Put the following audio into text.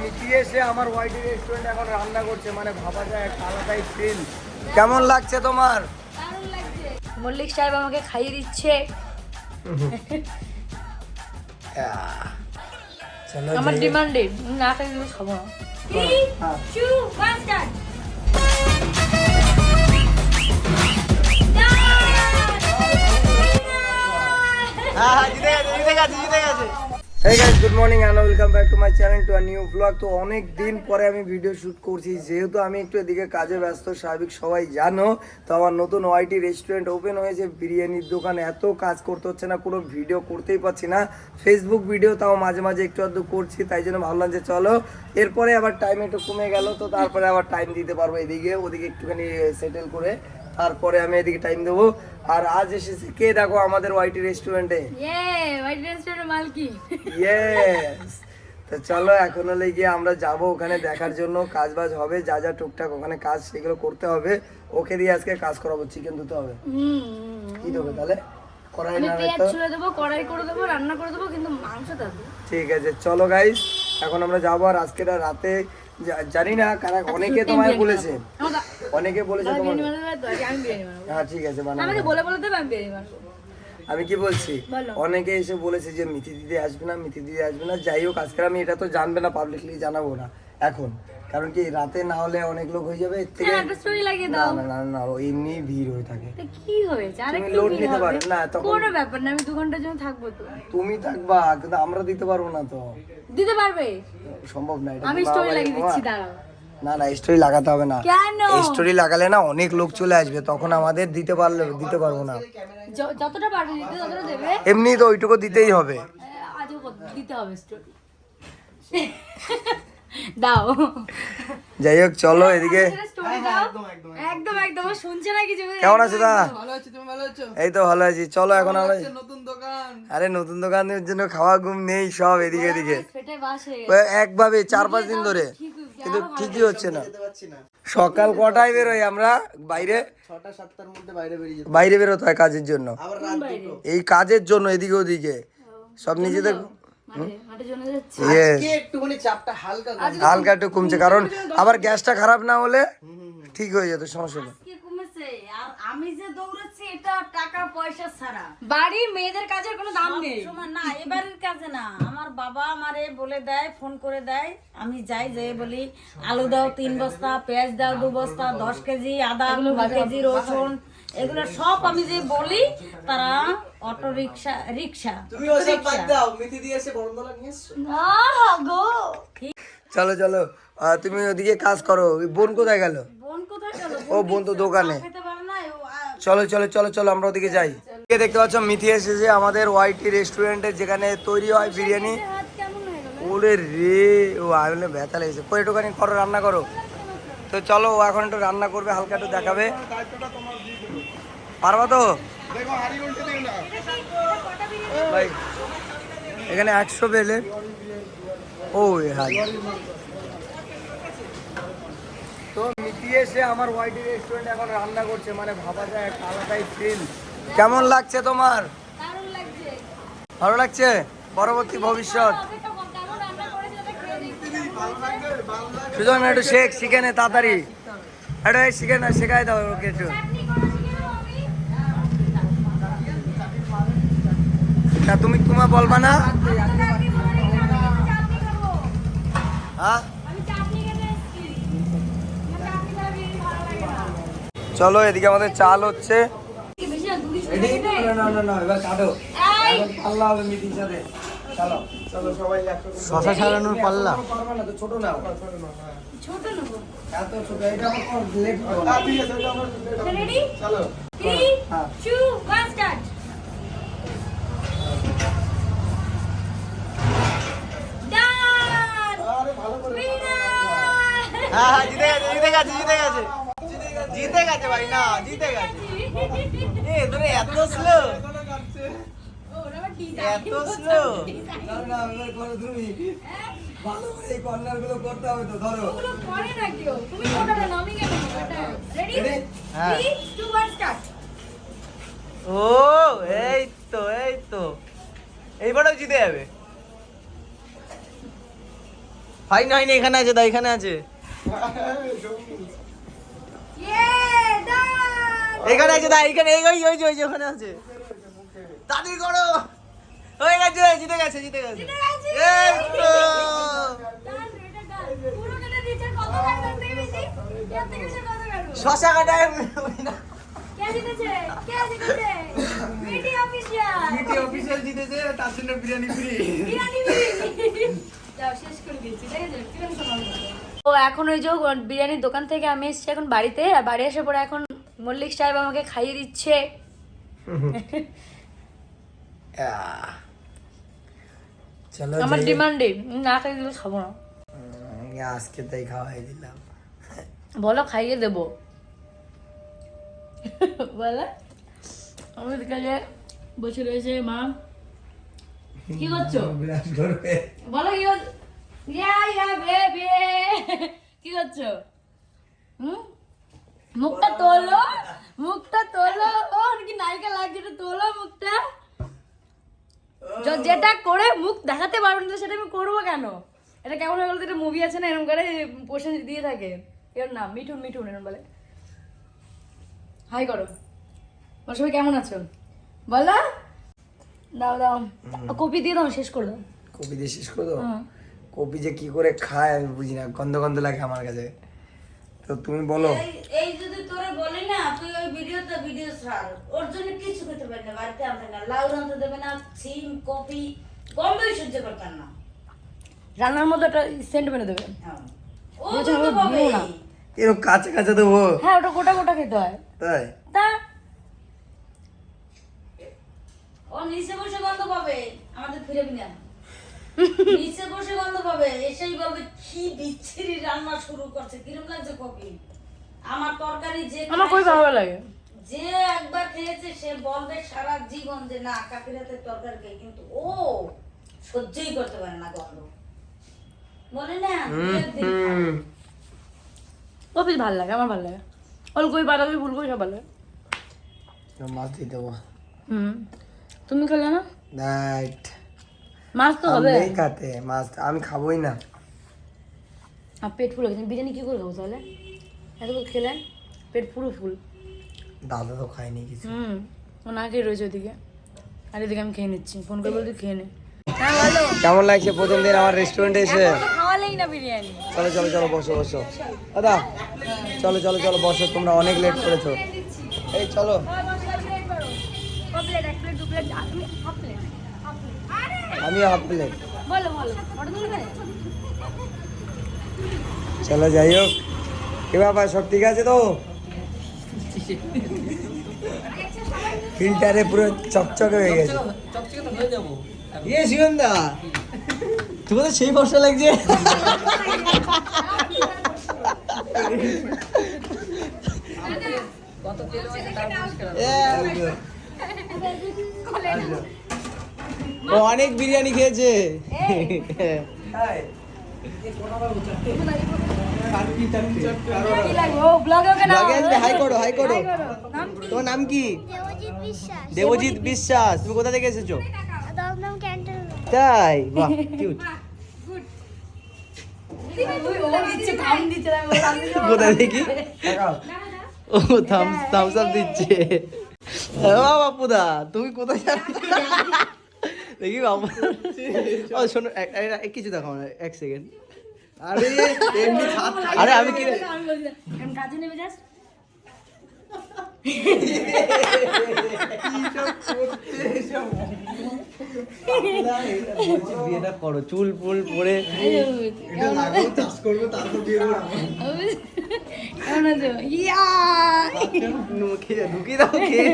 মিটি এসে আমার ওয়াইটি রেস্টুরেন্ট এখন রান্না করছে মানে ভাবা যায় আলাদাই ফিল কেমন লাগছে তোমার? মল্লিক সাহেব আমাকে খাইয়ে দিচ্ছে। আমার ডিমান্ডে না দিলে খাব না। হ্যাঁ। Hey good morning and welcome back to my channel to a new vlog. তো অনেক দিন পরে আমি ভিডিও শুট করছি। যেহেতু আমি একটু এদিকে কাজে ব্যস্ত, স্বাভাবিক সবাই জানো, তো আমার নতুন ওয়াইটি রেস্টুরেন্ট ওপেন হয়েছে। বিরিয়ানির দোকান এত কাজ করতে হচ্ছে না, কোনো ভিডিও করতেই পারছি না। ফেসবুক ভিডিও তাও মাঝে মাঝে একটু আধটু করছি, তাই জন্য ভাবলাম যে চলো, এরপরে আবার টাইম একটু কমে গেল, তো তারপরে আবার টাইম দিতে পারব এদিকে, ওদিকে একটুখানি সেটেল করে, তারপরে আমি এদিকে টাইম দেবো। আর আজ এসেছে কে দেখো আমাদের ওয়াইটি রেস্টুরেন্টে ইয়ে ইয়েস তো চলো এখন হলে গিয়ে আমরা যাব ওখানে দেখার জন্য। কাজ বাজ হবে যা যা টুকটাক ওখানে কাজ সেগুলো করতে হবে। ওকে দিয়ে আজকে কাজ করাবো চিকেন ধুতে হবে। কি দেবে তাহলে? কড়াই না দেবো কড়াই করে দেবো রান্না করে দেবো কিন্তু মাংস দেবো। ঠিক আছে চলো গাইস এখন আমরা যাব। আর আজকে রাতে জানি না কারা অনেকে তোমায় বলেছে। অনেকে বলেছে তোমার হ্যাঁ ঠিক আছে বানাবো আমাকে বলে বলে দেবে আমি বিরিয়ানি বানাবো। আমি কি বলছি? অনেকে এসে বলেছে যে মিথি দিদি আসবে না মিথি দিদি আসবে না। যাই হোক আজকে আমি এটা তো জানবে না পাবলিকলি জানাব না। এখন কারণ কি রাতে না হলে অনেক লোক হয়ে যাবে এর থেকে হ্যাঁ না না না না এমনি ভিড় হয়ে থাকে। কি হয়েছে? তুমি লোড নিতে? পারো না তখন কোনো ব্যাপার না আমি দু ঘণ্টার জন্য থাকব তো। তুমি থাকবা কিন্তু আমরা দিতে পারব না তো। দিতে পারবে? সম্ভব না এটা আমি স্টোরি লাগিয়ে দিচ্ছি দাঁড়াও। না না স্টোরি লাগাতে হবে না। কেন? স্টোরি লাগালে না অনেক লোক চলে আসবে তখন আমাদের দিতে পারলে দিতে পারব না। যতটা পারবে দিতে ততটা দেবে। এমনি তো ওইটুকু দিতেই হবে। আজও দিতে হবে স্টোরি দাও। যাই হোক চলো এদিকে। স্টোরি দাও। একদম একদম শুনছে না কিছু। কেমন আছো দা ভালো আছি তুমি ভালো আছো? এই তো ভালো আছি। চলো এখন আমরা নতুন দোকান? আরে নতুন দোকানের জন্য খাওয়া ঘুম নেই সব এদিকে এদিকে। পেটে বাস একভাবে চার পাঁচ দিন ধরে। কিন্তু ঠিকই হচ্ছে না। সকাল কটায় বেরোই আমরা? বাইরে? বাইরে বেরিয়ে যেত বাইরে বেরোতে হয় কাজের জন্য। এই কাজের জন্য এদিকে ওদিকে। সব নিজেদের হালকা একটু কমছে কারণ আবার গ্যাসটা খারাপ না হলে ঠিক হয়ে যেত সমস্যা আমি যে এটা টাকা পয়সা ছাড়া। বাড়ির মেয়েদের কাজের কোনো দাম নেই। সময় না এবারের কাজে না। আমার বাবা আমারে বলে দেয় ফোন করে দেয় আমি যাই যে বলি আলু দাও তিন বস্তা পেঁয়াজ দাও দু বস্তা দশ কেজি আদা কেজি রসুন এগুলো সব আমি যে বলি তারা অটো রিক্সা রিক্সা তুমি ওসব বাদ দাও মিথি দিয়ে এসে বরন্দলা নিয়ে এসছো। গো। চলো চলো। তুমি ওদিকে কাজ করো। বোন কোথায় গেল? বোন কোথায় গেল? ও বোন তো দোকানে। চলো চলো চলো চলো, আমরা ওদিকে যাই। দেখতে পাচ্ছ, মিথি এসেছে আমাদের ওয়াইটি রেস্টুরেন্টে যেখানে তৈরি হয় বিরিয়ানি। ওরে রে, ও আমি ব্যথা লেগেছে। কই একটুখানি করো, রান্না করো। তো চলো, ও এখন একটু রান্না করবে, হালকা একটু দেখাবে। পারবা তো? ভাই, এখানে একশো বেলে। ও হাই তো এসে আমার ওয়াইটি রেস্টুরেন্ট এখন রান্না করছে মানে ভাবা যায় একটা আলাদাই ফিল কেমন লাগছে তোমার? ভালো লাগছে? পরবর্তী ভবিষ্যৎ। সুজন একটু শেখ শিখে নে তাড়াতাড়ি। একটু শিখে না শেখাই দাও ওকে একটু। তা তুমি তোমার বলবা না? খাব। হ্যাঁ আমি চাটনি খেতে এসেছি। আমার চাটনি ছাড়া বিরিয়ানি ভালো লাগে না। চলো এদিকে আমাদের চাল হচ্ছে কি বেশি না, দুটি শুনে খেতে? না না না এবার কাটো এই, পাল্লা হবে মিটির চলো আমাদের চাল হচ্ছে। শশা ছাড়ানোর পাল্লা। ছোট না ছোট গেছে ভাই না জিতে গেছে। এ তোরে এত স্লো ওর আবার design এত স্লো না না এবার করো তুমি। ভালো করে এই কর্নারগুলো করতে হবে তো ধরো। ওগুলো করে না কেউ। তুমি কেন? হ্যাঁ। ও এই তো এই তো। এইবারও জিতে যাবে। হয়নি হয়নি এখানে আছে দা এখানে আছে। এখানে আছে দা এখানে এই ওই ওই যে, ওই যে ওখানে আছে। তাড়াতাড়ি করো হয়ে গেছে জিতে গেছে জিতে গেছে! এই তো। শশা কাটায় জিতেছে? তার জন্য বিরিয়ানি ফ্রি। এখন ওই যে বিরিয়ানির দোকান থেকে আমি এসেছি এখন বাড়িতে আর বাড়ি এসে পরে এখন মল্লিক সাহেব আমাকে খাইয়ে দিচ্ছে। চলো আমার ডিমান্ডে না খাইয়ে দিলে খাব না। আজকে তাই খাওয়াই দিলাম। বলো খাইয়ে দেবো। বলো। আমি কাছে বসে রয়েছে মা। কি করছ? বলো কি ইয়া ইয়া বেবি। কি করছ? হুম? মুখটা তোলো মুখটা তোলো। ও কি নায়িকা লাগছে তোলো মুখটা। যেটা করে মুখ দেখাতে পারব না সেটা আমি করব কেন? এটা কেমন হয়ে গেলো একটা মুভি আছে না এরকম করে পোষে দিয়ে থাকে। এর নাম মিঠুন মিঠুন এরকম বলে। হাই করো। বলো সবাই কেমন আছো? বলো। দাও দাও। কপি দিয়ে দাও শেষ করে দাও। কপি দিয়ে শেষ করে দাও? কপি যে কি করে খায় আমি বুঝি না। গন্ধ গন্ধ লাগে আমার কাছে। তো তুমি বলো। এই- যদি তোরে বলি না তুই ওই ভিডিওতে ভিডিও ছাড়। ওর জন্য কিছু খেতে পারি না বাড়িতে আনতে না লাউ রানতে দেবে না সিম কপি গন্ধই সহ্য করতাম না। রান্নার মধ্যে একটা সেন্ট মেরে দেবে। হ্যাঁ। ও তো আমি না। এরকম কাঁচা কাঁচা দেবো। হ্যাঁ ওটা গোটা গোটা খেতে হয়। তাই? তা ও নিচে বসে গন্ধ পাবে আমাদের ফিরে না নিচে বসে গন্ধ পাবে এসেই বলবে কি বিচ্ছিরি রান্না শুরু করছে কিরম লাগছে কপি আমার তরকারি যে আমার খায়, ভালো লাগে। যে একবার খেয়েছে সে বলবে সারা জীবন যে না কাকিরাতের তরকারি খেয়ে কিন্তু ও সহ্যই করতে পারে না গন্ধ। বলে না বেশ ভালো লাগে আমার ভালো লাগে। ওলকপি বাঁধাকপি ফুলকপি সব ভালো লাগে। মাছ দিয়ে দেবো। হুম। তুমি খেলে না? রাইট মাছ তো হবে। আমি খাতে মাছ আমি খাবোই না। আর পেট ফুল হয়ে গেছে বিরিয়ানি কি করে খাব তাহলে? এত করে খেলে। পেট পুরো ফুল। দাদা তো খায়নি কিছু। হুম ও না খেয়ে রয়েছে ওদিকে। আর এদিকে আমি খেয়ে নিচ্ছি। ফোন করে বলতে খেয়ে নে। কেমন লাগছে প্রথম দিন আমার রেস্টুরেন্টে এসে? খাওয়ালেই না বিরিয়ানি। চলো চলো চলো বসো বসো। দাদা চলো চলো চলো বসো। তোমরা অনেক লেট করেছ। এই চলো প্লেট এক প্লেট দু প্লেট তুমি হাফ প্লেট হাফ প্লেট আরে আমি অর্ডার তুলবে চলো যাই হোক। কি ব্যাপার সব ঠিক আছে তো? ফিল্টারে পুরো চকচকে হয়ে গেছে। ইয়ে শিবন্দা তোমাদের সেই বর্ষা লাগছে? ও অনেক বিরিয়ানি খেয়েছে। তোমার নাম কি? দেবজিৎ বিশ্বাস। তুমি কোথা থেকে এসেছ? তাই? বাহ কিউট কোথায় দেখি? ও থামস থামস আপ দিচ্ছে। ও বাপুদা তুমি কোথায় যাচ্ছ? দেখি বাবু। ও শোনো কিছু দেখো না এক সেকেন্ড আরে এমনি আরে আমি কি কাজে নেমে যাস। বিয়েটা করো চুল ফুল পরে। ইয়া! ঢুকিয়ে দাও খেয়ে।